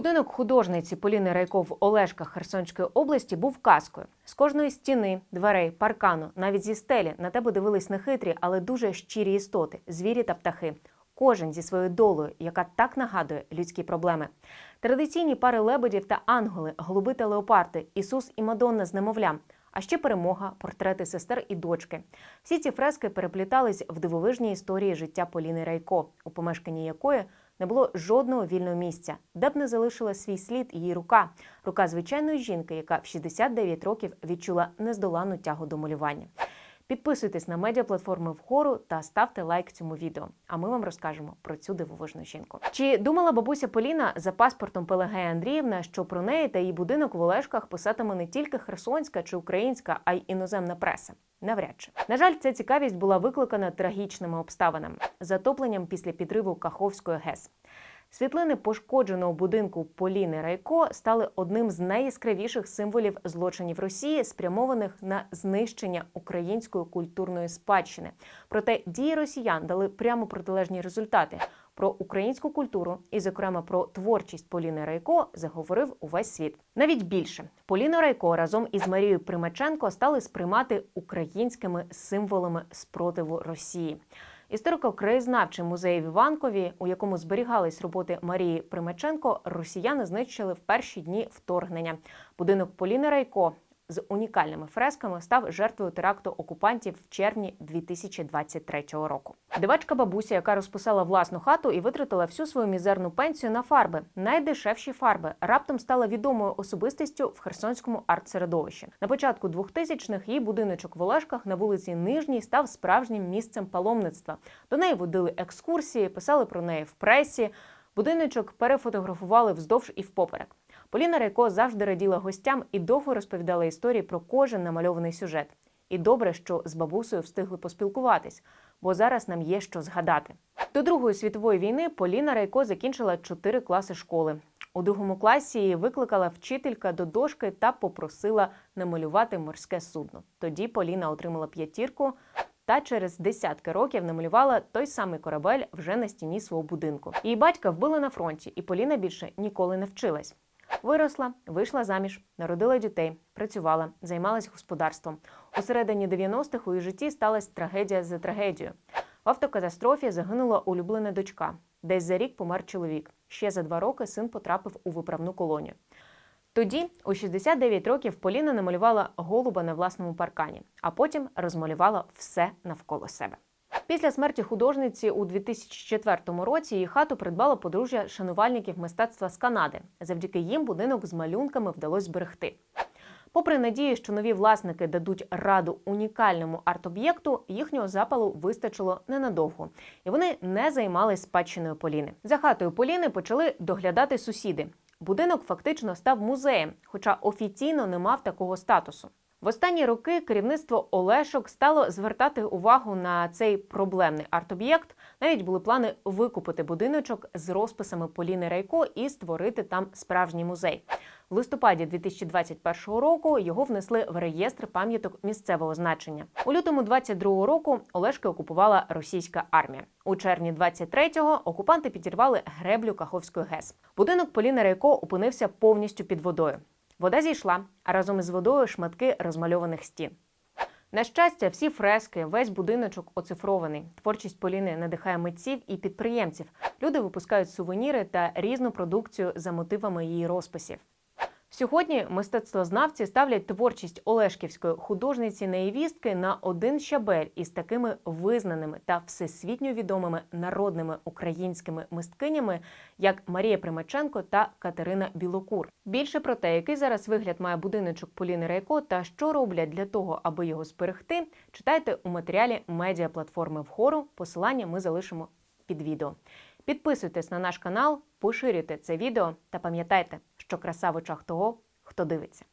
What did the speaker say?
Будинок художниці Поліни Райко в Олешках Херсонської області був казкою. З кожної стіни, дверей, паркану, навіть зі стелі на тебе дивились нехитрі, але дуже щирі істоти, звірі та птахи. Кожен зі своєю долею, яка так нагадує людські проблеми. Традиційні пари лебедів та ангели, голуби та леопарди, Ісус і Мадонна з немовлям. А ще перемога, портрети сестер і дочки. Всі ці фрески переплітались в дивовижній історії життя Поліни Райко, у помешканні якої не було жодного вільного місця, де б не залишила свій слід її рука, рука звичайної жінки, яка в 69 років відчула нездоланну тягу до малювання. Підписуйтесь на медіаплатформи вгору та ставте лайк цьому відео. А ми вам розкажемо про цю дивовижну жінку. Чи думала бабуся Поліна за паспортом Пелагея Андріївна, що про неї та її будинок в Олешках писатиме не тільки херсонська чи українська, а й іноземна преса? Навряд чи на жаль, ця цікавість була викликана трагічними обставинами затопленням після підриву Каховської ГЕС. Світлини пошкодженого будинку Поліни Райко стали одним з найяскравіших символів злочинів Росії, спрямованих на знищення української культурної спадщини. Проте дії росіян дали прямо протилежні результати. Про українську культуру і, зокрема, про творчість Поліни Райко заговорив увесь світ. Навіть більше Поліну Райко разом із Марією Примаченко стали сприймати українськими символами спротиву Росії. Історико-краєзнавчий музей в Іванкові, у якому зберігались роботи Марії Примаченко, росіяни знищили в перші дні вторгнення. Будинок Поліни Райко з унікальними фресками став жертвою теракту окупантів в червні 2023 року. Дивачка бабуся, яка розписала власну хату і витратила всю свою мізерну пенсію на фарби, найдешевші фарби, раптом стала відомою особистістю в херсонському арт-середовищі. На початку 2000-х її будиночок в Олешках на вулиці Нижній став справжнім місцем паломництва. До неї водили екскурсії, писали про неї в пресі. Будиночок перефотографували вздовж і впоперек. Поліна Райко завжди раділа гостям і довго розповідала історії про кожен намальований сюжет. І добре, що з бабусею встигли поспілкуватись, бо зараз нам є що згадати. До Другої світової війни Поліна Райко закінчила чотири класи школи. У другому класі її викликала вчителька до дошки та попросила намалювати морське судно. Тоді Поліна отримала п'ятірку та через десятки років намалювала той самий корабель вже на стіні свого будинку. Її батька вбили на фронті, і Поліна більше ніколи не вчилась. Виросла, вийшла заміж, народила дітей, працювала, займалась господарством. У середині 90-х у її житті сталася трагедія за трагедією. В автокатастрофі загинула улюблена дочка. Десь за рік помер чоловік. Ще за два роки син потрапив у виправну колонію. Тоді, у 69 років, Поліна намалювала голуба на власному паркані, а потім розмалювала все навколо себе. Після смерті художниці у 2004 році її хату придбало подружжя шанувальників мистецтва з Канади. Завдяки їм будинок з малюнками вдалося зберегти. Попри надію, що нові власники дадуть раду унікальному арт-об'єкту, їхнього запалу вистачило ненадовго, і вони не займались спадщиною Поліни. За хатою Поліни почали доглядати сусіди. Будинок фактично став музеєм, хоча офіційно не мав такого статусу. В останні роки керівництво Олешок стало звертати увагу на цей проблемний арт-об'єкт. Навіть були плани викупити будиночок з розписами Поліни Райко і створити там справжній музей. В листопаді 2021 року його внесли в реєстр пам'яток місцевого значення. У лютому 22 року Олешки окупувала російська армія. У червні 23-го окупанти підірвали греблю Каховської ГЕС. Будинок Поліни Райко опинився повністю під водою. Вода зійшла, а разом із водою шматки розмальованих стін. На щастя, всі фрески, весь будиночок оцифрований. Творчість Поліни надихає митців і підприємців. Люди випускають сувеніри та різну продукцію за мотивами її розписів. Сьогодні мистецтвознавці ставлять творчість Олешківської художниці неївістки на один щабель із такими визнаними та всесвітньо відомими народними українськими мисткинями, як Марія Примаченко та Катерина Білокур. Більше про те, який зараз вигляд має будиночок Поліни Райко та що роблять для того, аби його зберегти, читайте у матеріалі медіаплатформи вгору. Посилання ми залишимо під відео. Підписуйтесь на наш канал, поширюйте це відео та пам'ятайте, що краса в очах того, хто дивиться.